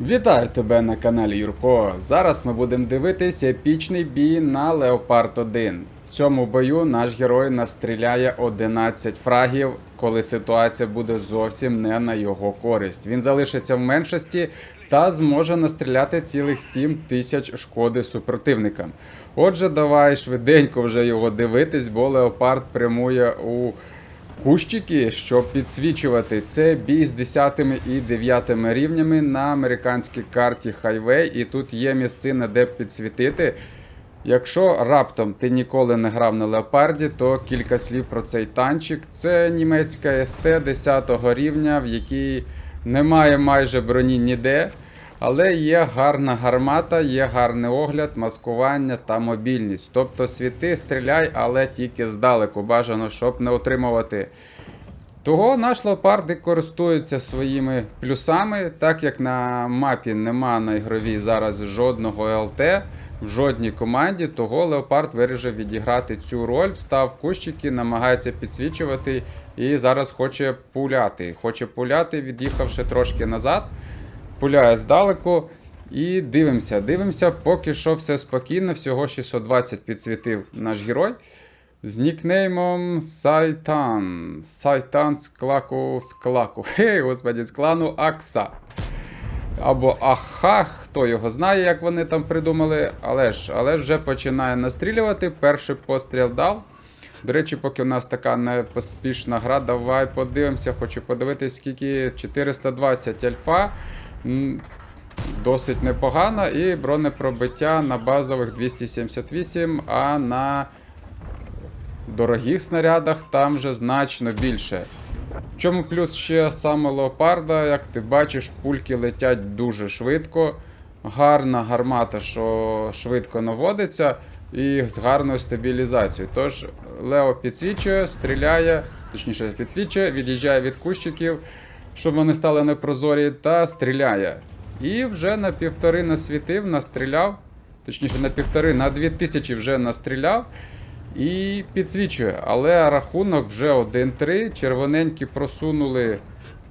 Вітаю тебе на каналі Юрко. Зараз ми будемо дивитись епічний бій на Леопард 1. В цьому бою наш герой настріляє 11 фрагів, коли ситуація буде зовсім не на його користь. Він залишиться в меншості та зможе настріляти цілих 7 тисяч шкоди супротивникам. Отже, давай швиденько вже його дивитись, бо Леопард прямує у Кущики, щоб підсвічувати це бій з 10 і 9 рівнями на американській карті Highway, і тут є місцина, де підсвітити. Якщо раптом ти ніколи не грав на леопарді, то кілька слів про цей танчик. Це німецька СТ 10 рівня, в якій немає майже броні ніде. Але є гарна гармата, є гарний огляд, маскування та мобільність. Тобто світи, стріляй, але тільки здалеку. Бажано, щоб не отримувати. Того наш леопард і користується своїми плюсами, так як на мапі нема на ігровій зараз жодного ЛТ в жодній команді, того леопард вирішив відіграти цю роль, встав кущики, намагається підсвічувати і зараз хоче пуляти. Хоче пуляти, від'їхавши трошки назад пуляє здалеку. І дивимося, дивимося, поки що все спокійно, всього 620 підсвітив наш герой. З нікнеймом Сайтан. Сайтан з клаку з клаку. Хей, господі, з клану Акса. Або Аха, хто його знає, як вони там придумали. Але ж, але ж вже починає настрілювати. Перший постріл дав. До речі, поки у нас така непоспішна гра, давай подивимося. Хочу подивитись, скільки 420 альфа. Досить непогано. І бронепробиття на базових 278, а на дорогих снарядах там вже значно більше. В чому плюс ще саме леопарда, як ти бачиш, пульки летять дуже швидко. Гарна гармата, що швидко наводиться, і з гарною стабілізацією. Тож Лео підсвічує, стріляє, точніше підсвічує, від'їжджає від кущиків, щоб вони стали непрозорі, та стріляє. І вже на півтори насвітив, настріляв. Точніше, на півтори, на дві тисячі вже настріляв. І підсвічує. Але рахунок вже 1-3. Червоненькі просунули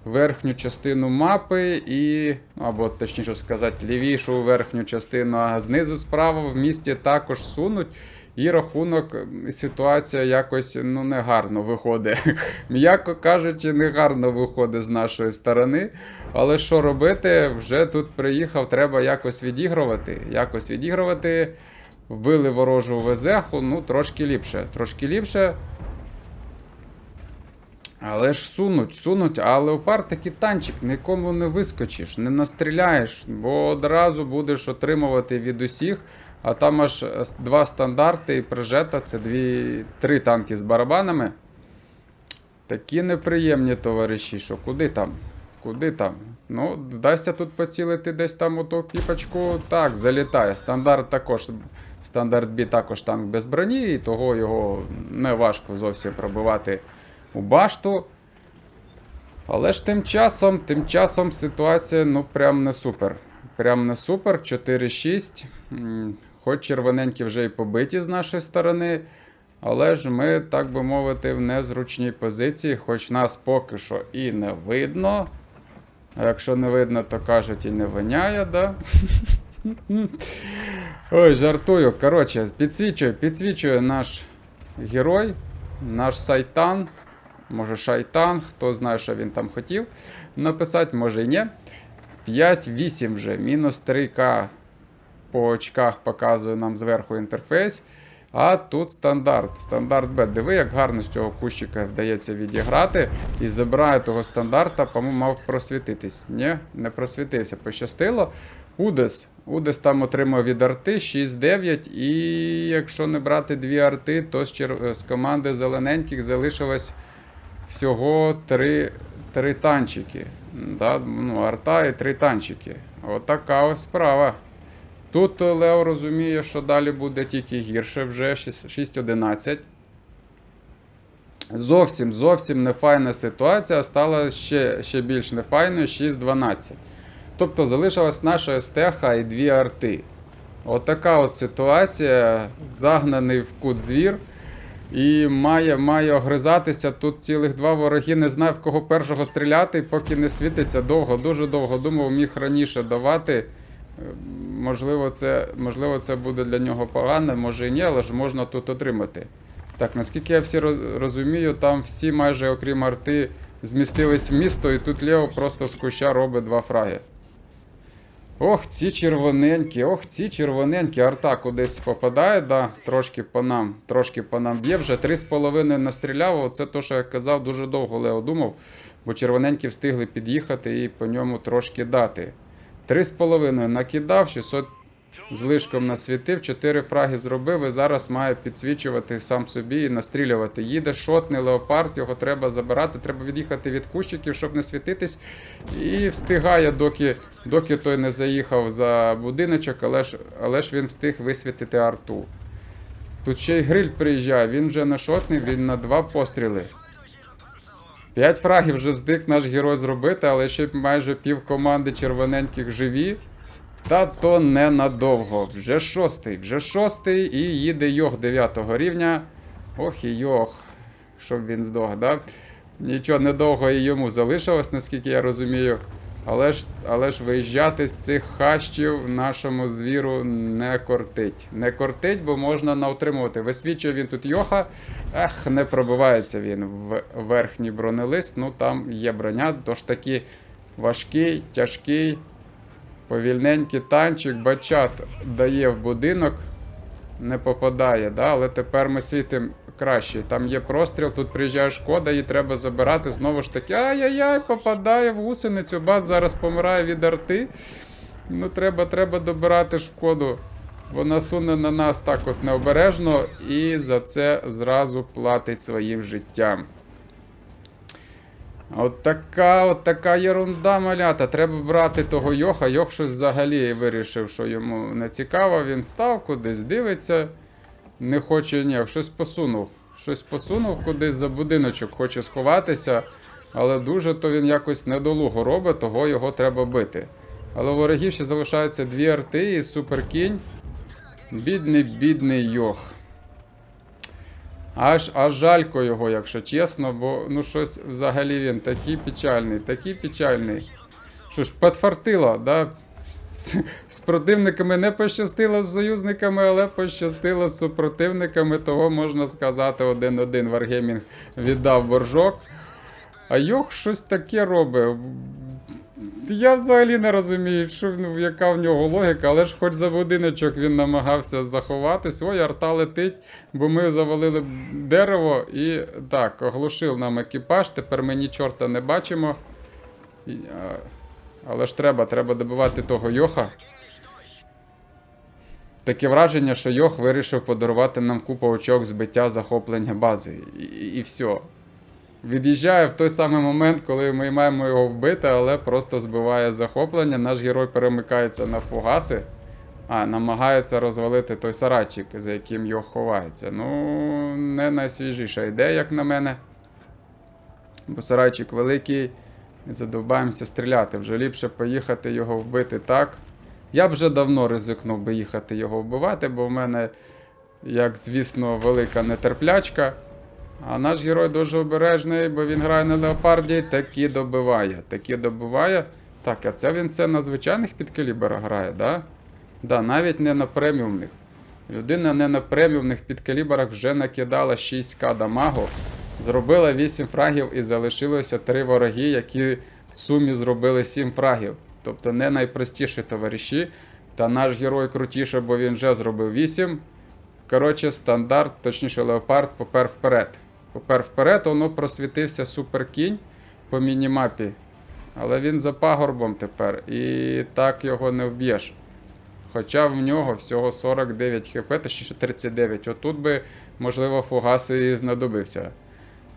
верхню частину мапи і, або точніше сказати, лівішу верхню частину, а знизу справа в місті також сунуть. І рахунок, ситуація якось ну, негарно виходить. М'яко кажучи, негарно виходить з нашої сторони. Але що робити? Вже тут приїхав, треба якось відігрувати. Якось відігрувати. Вбили ворожу везеху, ну трошки ліпше. Трошки ліпше. Але ж сунуть, сунуть, а леопард такий танчик, нікому не вискочиш, не настріляєш, бо одразу будеш отримувати від усіх. А там аж е, два стандарти і прижета це дві, три танки з барабанами. Такі неприємні товариші, що куди там? Куди там? Ну, вдасться тут поцілити десь там у ту піпочку. Так, залітає. Стандарт також. Стандарт Бі також танк без броні, і того його не важко зовсім пробивати у башту. Але ж тим часом, тим часом ситуація ну прям не супер. Прям не супер. 4-6. Хоч червоненькі вже і побиті з нашої сторони. Але ж ми, так би мовити, в незручній позиції, хоч нас поки що і не видно. А якщо не видно, то кажуть і не виняє, да? Ой, жартую. Коротше, підсвічує, підсвічує наш герой, наш сайтан. Може шайтан, хто знає, що він там хотів написати, може і ні. 5-8 вже, мінус 3К по очках показує нам зверху інтерфейс. А тут стандарт. Стандарт Б. Диви, як гарно з цього кущика вдається відіграти. І забирає того стандарта, по-моєму, мав просвітитись. Ні, не просвітився. Пощастило. Удес. Удес там отримав від арти 6-9. І якщо не брати дві арти, то з, чер... з команди зелененьких залишилось всього три, три танчики. Да? Ну, арта і три танчики. Отака ось справа. Тут Лео розуміє, що далі буде тільки гірше, вже 6-11. Зовсім зовсім нефайна ситуація стала ще ще більш нефайною 6-12. Тобто залишилась наша естеха і дві арти. Отака от ситуація. Загнаний в кут звір. І має, має огризатися. Тут цілих два вороги. Не знаю в кого першого стріляти, поки не світиться довго, дуже довго. Думав, міг раніше давати. Можливо, це, можливо, це буде для нього погано, може і ні, але ж можна тут отримати. Так, наскільки я всі розумію, там всі майже, окрім арти, змістились в місто, і тут Лео просто з куща робить два фраги. Ох, ці червоненькі, ох, ці червоненькі. Арта кудись попадає, да, трошки по нам, трошки по нам б'є. Вже 3,5 настріляв. Оце то, що я казав, дуже довго Лео думав, бо червоненькі встигли під'їхати і по ньому трошки дати. 3,5 накидав, 600 з лишком насвітив, 4 фраги зробив і зараз має підсвічувати сам собі і настрілювати. Їде шотний леопард, його треба забирати, треба від'їхати від кущиків, щоб не світитись. І встигає, доки, доки той не заїхав за будиночок, але ж, але ж він встиг висвітити арту. Тут ще й гриль приїжджає, він вже не шотний, він на два постріли. П'ять фрагів вже встиг наш герой зробити, але ще майже пів команди червоненьких живі. Та то ненадовго. Вже шостий, вже шостий і їде Йох 9 рівня. Ох і Йох. Щоб він здох, да? Нічого недовго і йому залишилось, наскільки я розумію. Але ж, але ж виїжджати з цих хащів нашому звіру не кортить. Не кортить, бо можна наутримувати. Висвічує він тут Йоха. Ех, не пробивається він в верхній бронелист. Ну там є броня, тож таки важкий, тяжкий. Повільненький танчик, бачат дає в будинок, не попадає, да? але тепер ми світимо краще. Там є простріл, тут приїжджає шкода, її треба забирати. Знову ж таки, ай-яй-яй, попадає в гусеницю, бат зараз помирає від арти. Ну, треба, треба добирати шкоду. Вона суне на нас так от необережно і за це зразу платить своїм життям. От така, от така єрунда малята. Треба брати того Йоха. Йох щось взагалі вирішив, що йому не цікаво. Він став кудись, дивиться. Не хоче ні, щось посунув. Щось посунув кудись за будиночок, хоче сховатися. Але дуже то він якось недолуго робить, того його треба бити. Але у ворогів ще залишаються дві арти і суперкінь. Бідний, бідний Йох. Аж, аж жалько його, якщо чесно, бо ну щось взагалі він такий печальний, такий печальний. Що ж, підфартило, да? З, з противниками не пощастило з союзниками, але пощастило з супротивниками, того можна сказати, один-один Варгеймінг віддав боржок. А Йох щось таке робить. Я взагалі не розумію, що, ну, яка в нього логіка, але ж хоч за будиночок він намагався заховатись. Ой, арта летить, бо ми завалили дерево і так, оглушив нам екіпаж. Тепер ми ні чорта не бачимо. Але ж треба, треба добивати того Йоха. Таке враження, що Йох вирішив подарувати нам купу очок збиття захоплення бази. І, і, і все. Від'їжджає в той самий момент, коли ми маємо його вбити, але просто збиває захоплення. Наш герой перемикається на фугаси, а намагається розвалити той сарайчик, за яким його ховається. Ну, не найсвіжіша ідея, як на мене. Бо сарайчик великий, і задовбаємося стріляти. Вже ліпше поїхати його вбити так. Я б вже давно ризикнув би їхати його вбивати, бо в мене, як звісно, велика нетерплячка. А наш герой дуже обережний, бо він грає на леопарді, такі добиває. Такі добиває. Так, а це він це на звичайних підкаліберах грає, да? Да, навіть не на преміумних. Людина не на преміумних підкаліберах вже накидала 6к дамагу, зробила 8 фрагів і залишилося 3 вороги, які в сумі зробили 7 фрагів. Тобто не найпростіші товариші. Та наш герой крутіше, бо він вже зробив 8. Коротше, стандарт, точніше, леопард попер вперед. Попер вперед, воно просвітився суперкінь по мінімапі. Але він за пагорбом тепер. І так його не вб'єш. Хоча в нього всього 49 хп, точніше 39. Отут би, можливо, фугас і знадобився.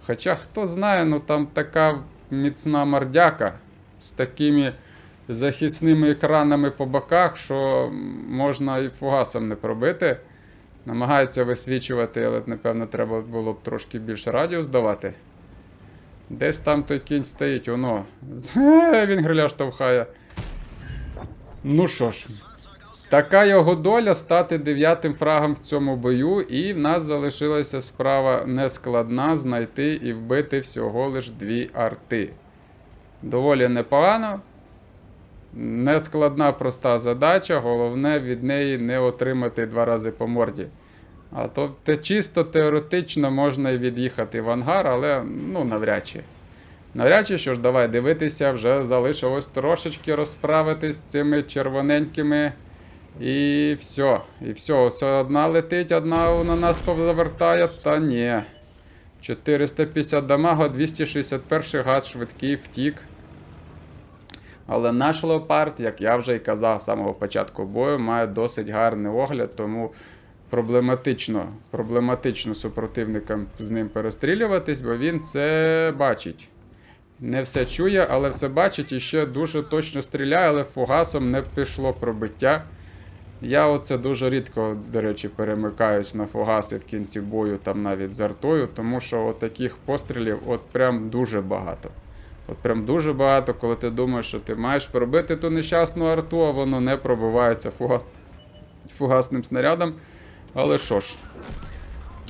Хоча, хто знає, ну там така міцна мордяка з такими захисними екранами по боках, що можна і фугасом не пробити. Намагається висвічувати, але напевно треба було б трошки більше радіус давати. Десь там той кінь стоїть, воно. Він гриля штовхає. Ну що ж, Така його доля стати дев'ятим фрагом в цьому бою, і в нас залишилася справа нескладна знайти і вбити всього лиш дві арти. Доволі непогано. Нескладна проста задача, головне від неї не отримати два рази по морді. А то те чисто теоретично можна і від'їхати в ангар, але ну навряд чи. Навряд чи що ж, давай дивитися, вже залишилось трошечки розправитись з цими червоненькими. І все. І все. Ось одна летить, одна на нас повертає, та ні. 450 дамага, 261 гад швидкий втік. Але наш леопард, як я вже й казав з самого початку бою, має досить гарний огляд, тому проблематично, проблематично супротивникам з ним перестрілюватись, бо він все бачить. Не все чує, але все бачить і ще дуже точно стріляє, але фугасом не пішло пробиття. Я оце дуже рідко, до речі, перемикаюсь на фугаси в кінці бою, там навіть з артою, тому що от таких пострілів от прям дуже багато. От прям дуже багато, коли ти думаєш, що ти маєш пробити ту нещасну арту, а воно не пробивається фугас... фугасним снарядом. Але що ж?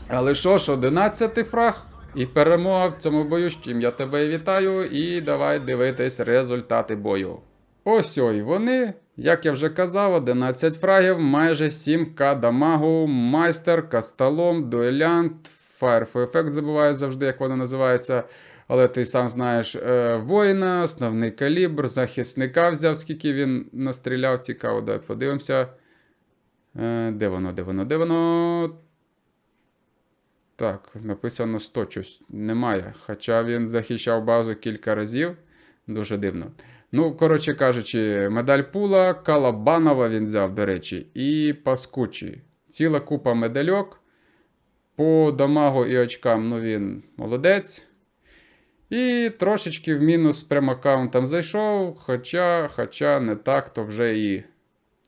Але що ж, 11 фраг і перемога в цьому бою, з чим я тебе вітаю, і давай дивитись результати бою. Ось ой вони, як я вже казав, 11 фрагів, майже 7к дамагу, майстер, касталом, дуелянт, Fire Effect забуваю завжди, як воно називається. Але ти сам знаєш е, воїна, основний калібр, захисника взяв, скільки він настріляв, цікаво, давай подивимося. Е, де воно, де воно, де воно? Так, написано 100 щось. Немає. Хоча він захищав базу кілька разів. Дуже дивно. Ну, коротше кажучи, медаль пула, Калабанова він взяв, до речі, і Паскучі. Ціла купа медальок. По дамагу і очкам, ну він молодець. І трошечки в мінус прям аккаунтом зайшов, хоча, хоча не так то вже і.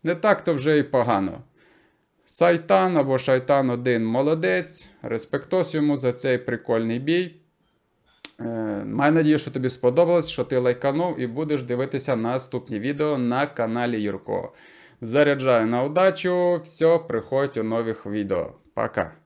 Не так то вже і погано. Сайтан або Шайтан 1 молодець. Респектос йому за цей прикольний бій. Е, маю надію, що тобі сподобалось, що ти лайканув і будеш дивитися наступні відео на каналі Юрко. Заряджаю на удачу. Все, приходь у нових відео. Пока.